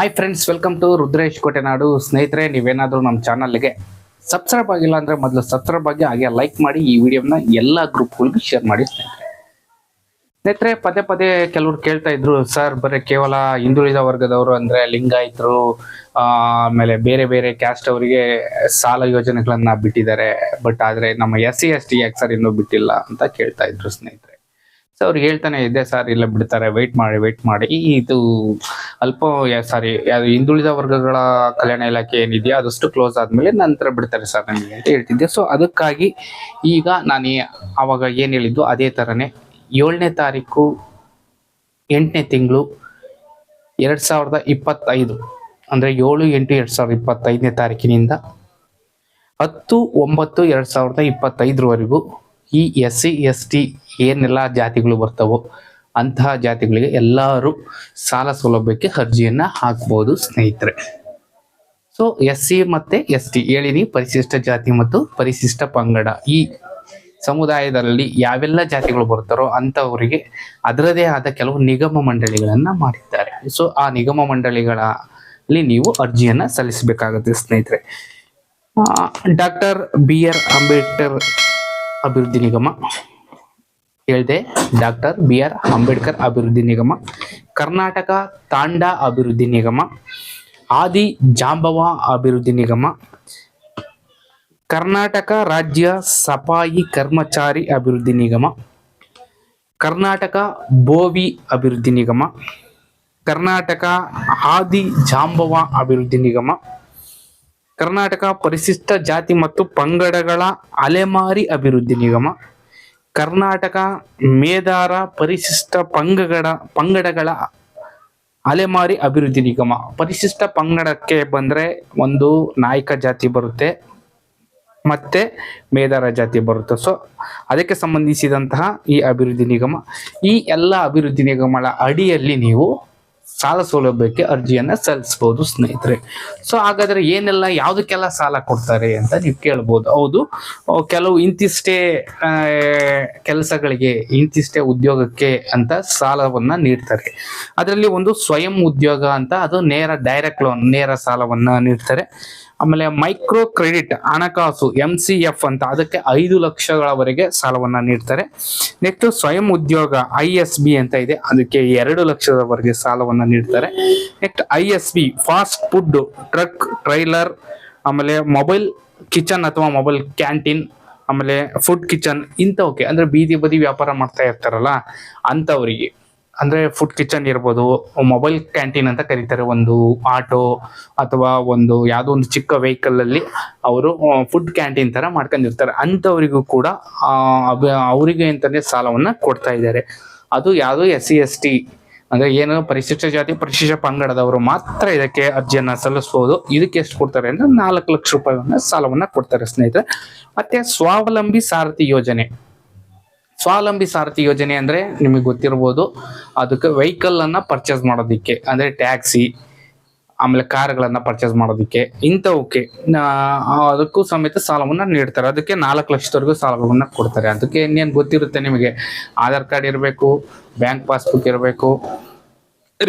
Hi friends welcome to Rudresh Kotenadu ಸ್ನೇಹಿತರೆ ನೀವೇನಾದರೂ ನಮ್ಮ ಚಾನಲ್ಗೆ ಸಬ್ಸ್ಕ್ರೈಬ್ ಆಗಿಲ್ಲ ಅಂದರೆ ಮೊದಲು ಸಬ್ಸ್ಕ್ರೈಬ್ ಆಗಿ, ಹಾಗೆ ಲೈಕ್ ಮಾಡಿ ಈ ವಿಡಿಯೋನ ಎಲ್ಲ ಗ್ರೂಪ್ಗಳಿಗೂ ಶೇರ್ ಮಾಡಿ ಸ್ನೇಹಿತರೆ. ಸ್ನೇಹಿತರೆ, ಪದೇ ಪದೇ ಕೆಲವರು ಕೇಳ್ತಾ ಇದ್ರು ಸರ್ ಬರೀ ಕೇವಲ ಹಿಂದುಳಿದ ವರ್ಗದವರು ಅಂದರೆ ಲಿಂಗಾಯಿತರು ಆಮೇಲೆ ಬೇರೆ ಬೇರೆ ಕ್ಯಾಸ್ಟ್ ಅವರಿಗೆ ಸಾಲ ಯೋಜನೆಗಳನ್ನು ಬಿಟ್ಟಿದ್ದಾರೆ. ಬಟ್ ಆದರೆ ನಮ್ಮ ಎಸ್ ಸಿ ಎಸ್ ಟಿ ಯಾಕೆ ಸರ್ ಇನ್ನೂ ಬಿಟ್ಟಿಲ್ಲ? ಅಂತ ಕೇಳ್ತಾ ಇದ್ರು ಸ್ನೇಹಿತರೆ. ಸೊ ಅವ್ರು ಹೇಳ್ತಾನೆ ಇದ್ದೆ ಸರ್, ಇಲ್ಲ ಬಿಡ್ತಾರೆ ವೆಯ್ಟ್ ಮಾಡಿ ವೆಯ್ಟ್ ಮಾಡಿ. ಇದು ಅಲ್ಪ ಸಾರಿ ಹಿಂದುಳಿದ ವರ್ಗಗಳ ಕಲ್ಯಾಣ ಇಲಾಖೆ ಏನಿದೆಯಾ, ಅದಷ್ಟು ಕ್ಲೋಸ್ ಆದ್ಮೇಲೆ ನಂತರ ಬಿಡ್ತಾರೆ ಸರ್ ನನಗೆ ಅಂತ ಹೇಳ್ತಿದ್ದೆ. ಸೊ ಅದಕ್ಕಾಗಿ ಈಗ ನಾನು ಅವಾಗ ಏನು ಹೇಳಿದ್ದು, ಅದೇ ತರನೇ ಏಳನೇ ತಾರೀಕು ಎಂಟನೇ ತಿಂಗಳು ಎರಡು ಸಾವಿರದ ಇಪ್ಪತ್ತೈದು, ಅಂದರೆ ಏಳು ಎಂಟು ಎರಡು ಸಾವಿರದ ಇಪ್ಪತ್ತೈದನೇ ತಾರೀಕಿನಿಂದ ಹತ್ತು ಒಂಬತ್ತು ಎರಡು ಸಾವಿರದ ಇಪ್ಪತ್ತೈದರವರೆಗೂ ಈ ಎಸ್ ಸಿ ಎಸ್ ಟಿ ಏನೆಲ್ಲ ಜಾತಿಗಳು ಬರ್ತವೋ ಅಂತಹ ಜಾತಿಗಳಿಗೆ ಎಲ್ಲರೂ ಸಾಲ ಸೌಲಭ್ಯಕ್ಕೆ ಅರ್ಜಿಯನ್ನು ಹಾಕ್ಬೋದು ಸ್ನೇಹಿತರೆ. ಸೊ ಎಸ್ ಸಿ ಮತ್ತು ಎಸ್ ಟಿ ಹೇಳಿನಿ ಪರಿಶಿಷ್ಟ ಜಾತಿ ಮತ್ತು ಪರಿಶಿಷ್ಟ ಪಂಗಡ. ಈ ಸಮುದಾಯದಲ್ಲಿ ಯಾವೆಲ್ಲ ಜಾತಿಗಳು ಬರ್ತಾರೋ ಅಂಥವರಿಗೆ ಅದರದೇ ಆದ ಕೆಲವು ನಿಗಮ ಮಂಡಳಿಗಳನ್ನು ಮಾಡಿದ್ದಾರೆ. ಸೊ ಆ ನಿಗಮ ಮಂಡಳಿಗಳಲ್ಲಿ ನೀವು ಅರ್ಜಿಯನ್ನು ಸಲ್ಲಿಸಬೇಕಾಗುತ್ತೆ ಸ್ನೇಹಿತರೆ. ಡಾಕ್ಟರ್ ಬಿ ಆರ್ ಅಂಬೇಡ್ಕರ್ ಅಭಿವೃದ್ಧಿ ನಿಗಮ. ಹೇಳಿದೆ, ಡಾಕ್ಟರ್ ಬಿ ಆರ್ ಅಂಬೇಡ್ಕರ್ ಅಭಿವೃದ್ಧಿ ನಿಗಮ, ಕರ್ನಾಟಕ ತಾಂಡಾ ಅಭಿವೃದ್ಧಿ ನಿಗಮ, ಆದಿ ಜಾಂಬವ ಅಭಿವೃದ್ಧಿ ನಿಗಮ, ಕರ್ನಾಟಕ ರಾಜ್ಯ ಸಫಾಯಿ ಕರ್ಮಚಾರಿ ಅಭಿವೃದ್ಧಿ ನಿಗಮ, ಕರ್ನಾಟಕ ಬೋವಿ ಅಭಿವೃದ್ಧಿ ನಿಗಮ, ಕರ್ನಾಟಕ ಆದಿ ಜಾಂಬವ ಅಭಿವೃದ್ಧಿ ನಿಗಮ ಕರ್ನಾಟಕ ಪರಿಶಿಷ್ಟ ಜಾತಿ ಮತ್ತು ಪಂಗಡಗಳ ಅಲೆಮಾರಿ ಅಭಿವೃದ್ಧಿ ನಿಗಮ, ಕರ್ನಾಟಕ ಮೇದಾರ ಪರಿಶಿಷ್ಟ ಪಂಗಡ, ಪಂಗಡಗಳ ಅಲೆಮಾರಿ ಅಭಿವೃದ್ಧಿ ನಿಗಮ. ಪರಿಶಿಷ್ಟ ಪಂಗಡಕ್ಕೆ ಬಂದರೆ ಒಂದು ನಾಯಕ ಜಾತಿ ಬರುತ್ತೆ, ಮತ್ತೆ ಮೇದಾರ ಜಾತಿ ಬರುತ್ತೆ. ಸೊ ಅದಕ್ಕೆ ಸಂಬಂಧಿಸಿದಂತಹ ಈ ಅಭಿವೃದ್ಧಿ ನಿಗಮ. ಈ ಎಲ್ಲ ಅಭಿವೃದ್ಧಿ ನಿಗಮಗಳ ಅಡಿಯಲ್ಲಿ ನೀವು ಸಾಲ ಸೌಲಭ್ಯಕ್ಕೆ ಅರ್ಜಿಯನ್ನ ಸಲ್ಲಿಸಬಹುದು ಸ್ನೇಹಿತರೆ. ಸೊ ಹಾಗಾದ್ರೆ ಏನೆಲ್ಲ, ಯಾವುದಕ್ಕೆಲ್ಲ ಸಾಲ ಕೊಡ್ತಾರೆ ಅಂತ ನೀವು ಕೇಳ್ಬೋದು. ಹೌದು ಕೆಲವು ಇಂತಿಷ್ಟೇ ಕೆಲಸಗಳಿಗೆ, ಇಂತಿಷ್ಟೇ ಉದ್ಯೋಗಕ್ಕೆ ಅಂತ ಸಾಲವನ್ನ ನೀಡ್ತಾರೆ. ಅದರಲ್ಲಿ ಒಂದು ಸ್ವಯಂ ಉದ್ಯೋಗ ಅಂತ ಅದು ನೇರ ಡೈರೆಕ್ಟ್ ಲೋನ್ ನೇರ ಸಾಲವನ್ನ ನೀಡ್ತಾರೆ. ಆಮೇಲೆ ಮೈಕ್ರೋ ಕ್ರೆಡಿಟ್ ಹಣಕಾಸು, ಎಂ ಸಿ ಎಫ್ ಅಂತ ಅದಕ್ಕೆ ಐದು ಲಕ್ಷಗಳವರೆಗೆ ಸಾಲವನ್ನ ನೀಡ್ತಾರೆ. ನೆಕ್ಸ್ಟ್ ಸ್ವಯಂ ಉದ್ಯೋಗ, ಐ ಎಸ್ ಬಿ ಅಂತ ಇದೆ, ಅದಕ್ಕೆ ಎರಡು ಲಕ್ಷದವರೆಗೆ ಸಾಲವನ್ನ ನೀಡ್ತಾರೆ. Next I S B fast food truck trailer ಆಮೇಲೆ ಮೊಬೈಲ್ ಕಿಚನ್ ಅಥವಾ ಮೊಬೈಲ್ ಕ್ಯಾಂಟೀನ್ ಆಮೇಲೆ ಫುಡ್ ಕಿಚನ್ ಇಂಥವಕ್ಕೆ. ಅಂದ್ರೆ ಬೀದಿ ಬದಿ ವ್ಯಾಪಾರ ಮಾಡ್ತಾ ಇರ್ತಾರಲ್ಲ, ಅಂಥವರಿಗೆ. ಅಂದ್ರೆ ಫುಡ್ ಕಿಚನ್ ಇರ್ಬೋದು ಮೊಬೈಲ್ ಕ್ಯಾಂಟೀನ್ ಅಂತ ಕರೀತಾರೆ. ಒಂದು ಆಟೋ ಅಥವಾ ಒಂದು ಯಾವುದೋ ಒಂದು ಚಿಕ್ಕ ವೆಹಿಕಲ್ ಅಲ್ಲಿ ಅವರು ಫುಡ್ ಕ್ಯಾಂಟೀನ್ ತರ ಮಾಡ್ಕೊಂಡಿರ್ತಾರೆ. ಅಂತವರಿಗೂ ಕೂಡ ಅವರಿಗೆ ಅಂತಾನೆ ಸಾಲವನ್ನ ಕೊಡ್ತಾ ಇದ್ದಾರೆ. ಅದು ಯಾವುದು ಎಸ್ ಸಿ ಎಸ್ ಟಿ ಅಂದ್ರೆ ಏನು ಪರಿಶಿಷ್ಟ ಜಾತಿ, ಪರಿಶಿಷ್ಟ ಪಂಗಡದವರು ಮಾತ್ರ ಇದಕ್ಕೆ ಅರ್ಜಿಯನ್ನ ಸಲ್ಲಿಸಬಹುದು ಇದಕ್ಕೆ ಎಷ್ಟು ಕೊಡ್ತಾರೆ ಅಂದ್ರೆ ನಾಲ್ಕು ಲಕ್ಷ ರೂಪಾಯಿ ಸಾಲವನ್ನ ಕೊಡ್ತಾರೆ ಸ್ನೇಹಿತರೆ. ಮತ್ತೆ ಸ್ವಾವಲಂಬಿ ಸಾರಥಿ ಯೋಜನೆ. ಸ್ವಾವಲಂಬಿ ಸಾರಥಿ ಯೋಜನೆ ಅಂದ್ರೆ ನಿಮಗೆ ಗೊತ್ತಿರ್ಬೋದು ಅದಕ್ಕೆ ವೆಹಿಕಲ್ ಅನ್ನ ಪರ್ಚೇಸ್ ಮಾಡೋದಿಕ್ಕೆ, ಅಂದ್ರೆ ಟ್ಯಾಕ್ಸಿ ಆಮೇಲೆ ಕಾರ್ಗಳನ್ನ ಪರ್ಚೇಸ್ ಮಾಡೋದಿಕ್ಕೆ, ಇಂಥವಕ್ಕೆ ಅದಕ್ಕೂ ಸಮೇತ ಸಾಲವನ್ನ ನೀಡ್ತಾರೆ. ಅದಕ್ಕೆ ನಾಲ್ಕು ಲಕ್ಷದವರೆಗೂ ಸಾಲವನ್ನ ಕೊಡ್ತಾರೆ. ಅದಕ್ಕೆ ಇನ್ನೇನು ಗೊತ್ತಿರುತ್ತೆ ನಿಮಗೆ? ಆಧಾರ್ ಕಾರ್ಡ್ ಇರಬೇಕು ಬ್ಯಾಂಕ್ ಪಾಸ್ಬುಕ್ ಇರಬೇಕು,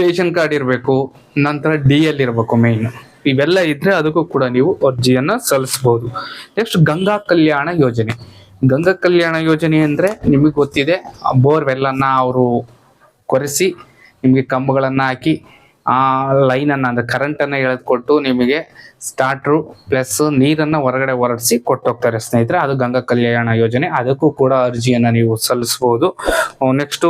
ರೇಷನ್ ಕಾರ್ಡ್ ಇರಬೇಕು, ನಂತರ ಡಿ ಎಲ್ ಇರಬೇಕು ಮೇಯ್ನ್ ಇವೆಲ್ಲ ಇದ್ರೆ ಅದಕ್ಕೂ ಕೂಡ ನೀವು ಅರ್ಜಿಯನ್ನ ಸಲ್ಲಿಸಬಹುದು ನೆಕ್ಸ್ಟ್ ಗಂಗಾ ಕಲ್ಯಾಣ ಯೋಜನೆ. ಗಂಗಾ ಕಲ್ಯಾಣ ಯೋಜನೆ ಅಂದ್ರೆ ನಿಮಗೆ ಗೊತ್ತಿದೆ. ಬೋರ್ವೆಲ್ ಅನ್ನ ಅವರು ಕೊರೆಸಿ ನಿಮಗೆ ಕಂಬಗಳನ್ನು ಹಾಕಿ ಆ ಲೈನ್ ಅಂದರೆ ಕರೆಂಟನ್ನು ಎಳೆದುಕೊಟ್ಟು ನಿಮಗೆ ಸ್ಟಾರ್ಟ್ರು ಪ್ಲಸ್ ನೀರನ್ನು ಹೊರಗಡೆ ಹೊರಡಿಸಿ ಕೊಟ್ಟೋಗ್ತಾರೆ ಸ್ನೇಹಿತರೆ. ಅದು ಗಂಗಾ ಕಲ್ಯಾಣ ಯೋಜನೆ. ಅದಕ್ಕೂ ಕೂಡ ಅರ್ಜಿಯನ್ನು ನೀವು ಸಲ್ಲಿಸಬಹುದು ನೆಕ್ಸ್ಟ್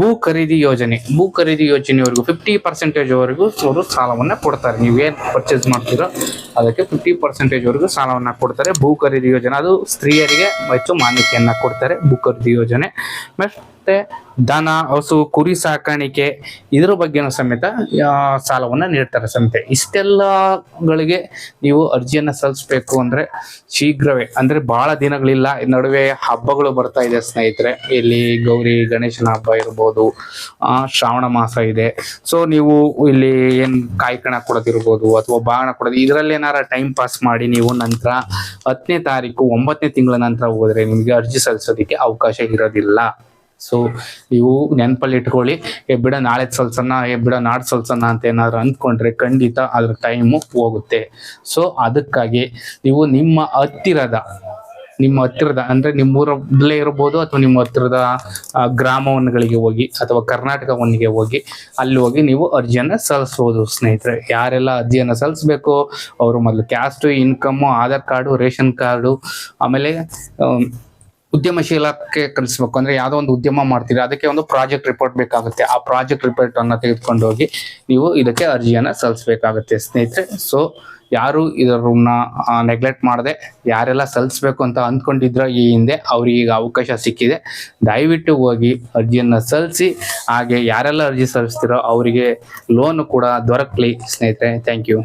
ಭೂ ಖರೀದಿ ಯೋಜನೆ. ಭೂ ಖರೀದಿ ಯೋಜನೆವರೆಗೂ ಫಿಫ್ಟಿ ಪರ್ಸೆಂಟೇಜ್ವರೆಗೂ ಅವರು ಸಾಲವನ್ನ ಕೊಡ್ತಾರೆ. ನೀವು ಏನು ಪರ್ಚೇಸ್ ಮಾಡ್ತೀರೋ ಅದಕ್ಕೆ ಫಿಫ್ಟಿ ಪರ್ಸೆಂಟೇಜ್ವರೆಗೂ ಸಾಲವನ್ನ ಕೊಡ್ತಾರೆ. ಭೂ ಖರೀದಿ ಯೋಜನೆ. ಅದು ಸ್ತ್ರೀಯರಿಗೆ ಹೆಚ್ಚು ಮಾನ್ಯತೆಯನ್ನು ಕೊಡ್ತಾರೆ ಭೂ ಖರೀದಿ ಯೋಜನೆ. ಮತ್ತೆ ದನ ಹಸು ಕುರಿ ಸಾಕಾಣಿಕೆ ಇದ್ರ ಬಗ್ಗೆನೂ ಸಮೇತ ಸಾಲವನ್ನ ನೀಡ್ತಾರೆ ಸಮೇತ. ಇಷ್ಟೆಲ್ಲಗಳಿಗೆ ನೀವು ಅರ್ಜಿಯನ್ನ ಸಲ್ಲಿಸ್ಬೇಕು ಅಂದ್ರೆ ಶೀಘ್ರವೇ ಅಂದ್ರೆ ಬಹಳ ದಿನಗಳಿಲ್ಲ ನಡುವೆ ಹಬ್ಬಗಳು ಬರ್ತಾ ಇದೆ ಸ್ನೇಹಿತರೆ. ಇಲ್ಲಿ ಗೌರಿ ಗಣೇಶನ ಹಬ್ಬ ಇರ್ಬೋದು ಆ, ಶ್ರಾವಣ ಮಾಸ ಇದೆ. ಸೊ ನೀವು ಇಲ್ಲಿ ಏನ್ ಕಾಯ್ಕಣ ಕೊಡೋದಿರ್ಬೋದು ಅಥವಾ ಬಾಣ ಕೊಡೋದು ಇದರಲ್ಲಿ ಏನಾರ ಟೈಮ್ ಪಾಸ್ ಮಾಡಿ ನೀವು ನಂತರ ಹತ್ತನೇ ತಾರೀಕು ಒಂಬತ್ತನೇ ತಿಂಗಳ ನಂತರ ಹೋದ್ರೆ ನಿಮಗೆ ಅರ್ಜಿ ಸಲ್ಲಿಸೋದಕ್ಕೆ ಅವಕಾಶ ಇರೋದಿಲ್ಲ. ಸೊ ನೀವು ನೆನಪಲ್ಲಿ ಇಟ್ಕೊಳ್ಳಿ. ಏ ಬಿಡ ನಾಳೆ ಸಲ್ಸನ್ನ ಬಿಡ ನಾಡ್ ಸಲ್ಸನ್ನ ಅಂತ ಏನಾದ್ರು ಅಂದ್ಕೊಂಡ್ರೆ ಖಂಡಿತ ಅದ್ರ ಟೈಮು ಹೋಗುತ್ತೆ. ಸೊ ಅದಕ್ಕಾಗಿ ನೀವು ನಿಮ್ಮ ಹತ್ತಿರದ ನಿಮ್ಮ ಹತ್ತಿರದ ಅಂದ್ರೆ ನಿಮ್ಮೂರಲ್ಲೇ ಇರ್ಬೋದು ಅಥವಾ ನಿಮ್ಮ ಹತ್ತಿರದ ಗ್ರಾಮವನ್ಗಳಿಗೆ ಹೋಗಿ ಅಥವಾ ಕರ್ನಾಟಕವನ್ನಿಗೆ ಹೋಗಿ ಅಲ್ಲಿ ಹೋಗಿ ನೀವು ಅರ್ಜಿಯನ್ನ ಸಲ್ಲಿಸ್ಬೋದು ಸ್ನೇಹಿತರೆ ಯಾರೆಲ್ಲ ಅರ್ಜಿಯನ್ನ ಸಲ್ಲಿಸ್ಬೇಕು ಅವರು ಮೊದಲು caste income Aadhaar card ration card ಆಮೇಲೆ ಆಮ್, ಉದ್ಯಮಶೀಲಕ್ಕೆ ಕಲಿಸ್ಬೇಕು ಅಂದ್ರೆ ಯಾವ್ದೋ ಒಂದು ಉದ್ಯಮ ಮಾಡ್ತೀರಿ, ಅದಕ್ಕೆ ಒಂದು ಪ್ರಾಜೆಕ್ಟ್ ರಿಪೋರ್ಟ್ ಬೇಕಾಗುತ್ತೆ. ಆ ಪ್ರಾಜೆಕ್ಟ್ ರಿಪೋರ್ಟ್ ಅನ್ನ ತೆಗೆದುಕೊಂಡು ಹೋಗಿ ನೀವು ಇದಕ್ಕೆ ಅರ್ಜಿಯನ್ನ ಸಲ್ಲಿಸಬೇಕಾಗುತ್ತೆ ಸ್ನೇಹಿತರೆ. ಸೊ ಯಾರು ಇದನ್ನ ನೆಗ್ಲೆಕ್ಟ್ ಮಾಡದೆ ಯಾರೆಲ್ಲ ಸಲ್ಲಿಸ್ಬೇಕು ಅಂತ ಅಂದ್ಕೊಂಡಿದ್ರ ಈ ಹಿಂದೆ ಅವ್ರಿಗೆ ಈಗ ಅವಕಾಶ ಸಿಕ್ಕಿದೆ. ದಯವಿಟ್ಟು ಹೋಗಿ ಅರ್ಜಿಯನ್ನ ಸಲ್ಲಿಸಿ, ಹಾಗೆ ಯಾರೆಲ್ಲ ಅರ್ಜಿ ಸಲ್ಲಿಸ್ತಿರೋ ಅವರಿಗೆ ಲೋನ್ ಕೂಡ ದೊರಕಲಿ ಸ್ನೇಹಿತರೆ. Thank you